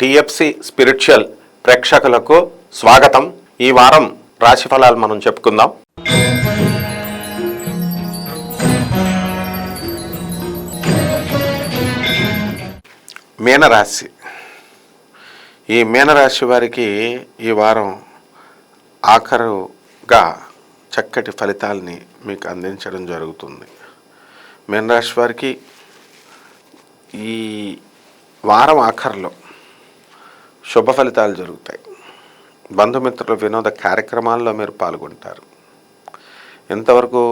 TFC spiritual ప్రేక్షకులకు స్వాగతం. ఈ వారం రాశి ఫలాలు మనం చెప్పుకుందాం. మీనరాశి. ఈ మీనరాశి వారికి ఈ వారం ఆఖరుగా చక్కటి ఫలితాలని మీకు అందించడం జరుగుతుంది. మీనరాశి వారికి ఈ వారం ఆఖరిలో శుభ ఫలితాలు జరుగుతాయి. బంధుమిత్రుల వినోద కార్యక్రమాల్లో మీరు పాల్గొంటారు. ఇంతవరకు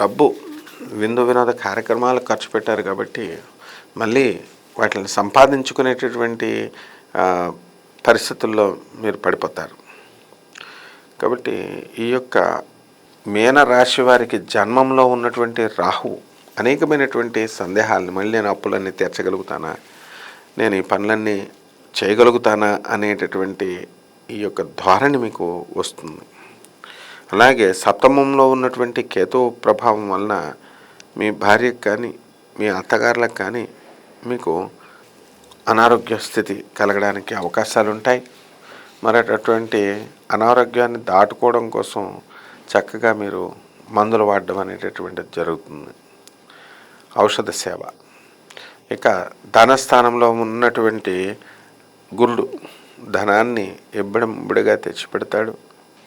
డబ్బు విందు వినోద కార్యక్రమాలు ఖర్చు పెట్టారు కాబట్టి మళ్ళీ వాటిని సంపాదించుకునేటటువంటి పరిస్థితుల్లో మీరు పడిపోతారు. కాబట్టి ఈ యొక్క మీన రాశి వారికి జన్మంలో ఉన్నటువంటి రాహు అనేకమైనటువంటి సందేహాలను మళ్ళీ నేను అప్పులన్నీ తీర్చగలుగుతానా? నేను ఈ పనులన్నీ చేయగలుగుతానా అనేటటువంటి ఈ యొక్క ధోరణి మీకు వస్తుంది. అలాగే సప్తమంలో ఉన్నటువంటి కేతు ప్రభావం వలన మీ భార్యకు కానీ మీ అత్తగారులకు కానీ మీకు అనారోగ్య స్థితి కలగడానికి అవకాశాలు ఉంటాయి మరి అటువంటి అనారోగ్యాన్ని దాటుకోవడం కోసం చక్కగా మీరు మందులు వాడడం అనేటటువంటిది జరుగుతుంది. ఔషధ సేవ. ఇక ధనస్థానంలో ఉన్నటువంటి గురుడు ధనాన్ని ఎబ్బడిగా తెచ్చిపెడతాడు.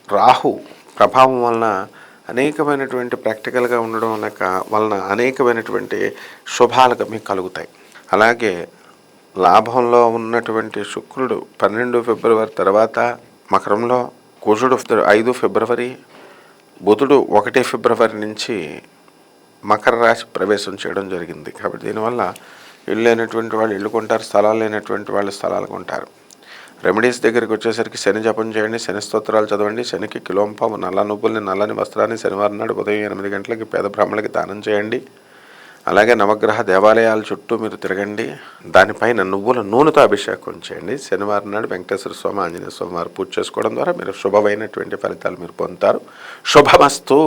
రాహు ప్రభావం వలన అనేకమైనటువంటి ప్రాక్టికల్గా ఉండడం వలన వలన అనేకమైనటువంటి శుభాలుగా మీకు కలుగుతాయి. అలాగే లాభంలో ఉన్నటువంటి శుక్రుడు పన్నెండు ఫిబ్రవరి తర్వాత మకరంలో కుజుడు ఐదు ఫిబ్రవరి బుధుడు ఒకటి ఫిబ్రవరి నుంచి మకర రాశి ప్రవేశం చేయడం జరిగింది. కాబట్టి దీనివల్ల ఇల్లు లేనటువంటి వాళ్ళు ఇల్లు కొంటారు స్థలాలు లేనటువంటి వాళ్ళు స్థలాలు కొంటారు. రెమెడీస్ దగ్గరికి వచ్చేసరికి శని జపం చేయండి శని స్తోత్రాలు చదవండి శనికి కిలోంపాము నల్ల నువ్వుల్ని నల్లని వస్త్రాన్ని శనివారం నాడు ఉదయం ఎనిమిది గంటలకి పేద బ్రాహ్మణులకి దానం చేయండి. అలాగే నవగ్రహ దేవాలయాల చుట్టూ మీరు తిరగండి దానిపైన నువ్వుల నూనెతో అభిషేకం చేయండి. శనివారం నాడు వెంకటేశ్వర స్వామి ఆంజనేయ స్వామి వారు పూజ చేసుకోవడం ద్వారా మీరు శుభమైనటువంటి ఫలితాలు మీరు పొందుతారు. శుభమస్తు.